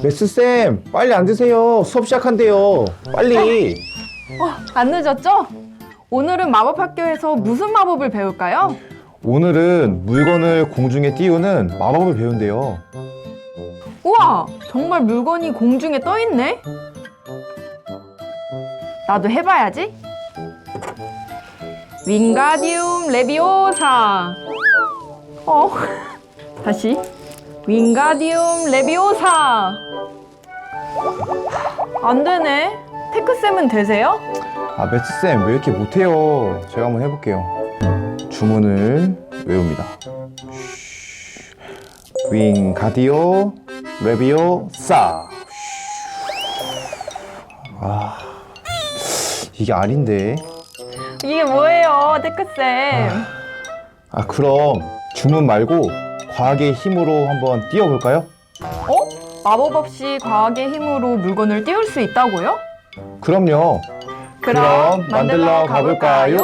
메스쌤, 빨리 앉으세요. 수업 시작한대요. 빨리. 어, 안 늦었죠? 오늘은 마법 학교에서 무슨 마법을 배울까요? 오늘은 물건을 공중에 띄우는 마법을 배운대요. 우와, 정말 물건이 공중에 떠 있네. 나도 해봐야지. 윙가디움 레비오사. 어, 다시. 윙가디움 레비오사. 안 되네. 테크쌤은 되세요? 아, 메스쌤, 왜 이렇게 못해요? 제가 한번 해볼게요. 주문을 외웁니다. 윙, 가디오, 레비오, 싸. 아, 이게 아닌데. 이게 뭐예요, 테크쌤? 아, 그럼 주문 말고 과학의 힘으로 한번 띄워볼까요? 어? 마법 없이 과학의 힘으로 물건을 띄울 수 있다고요? 그럼요. 그럼 만들러 가볼까요?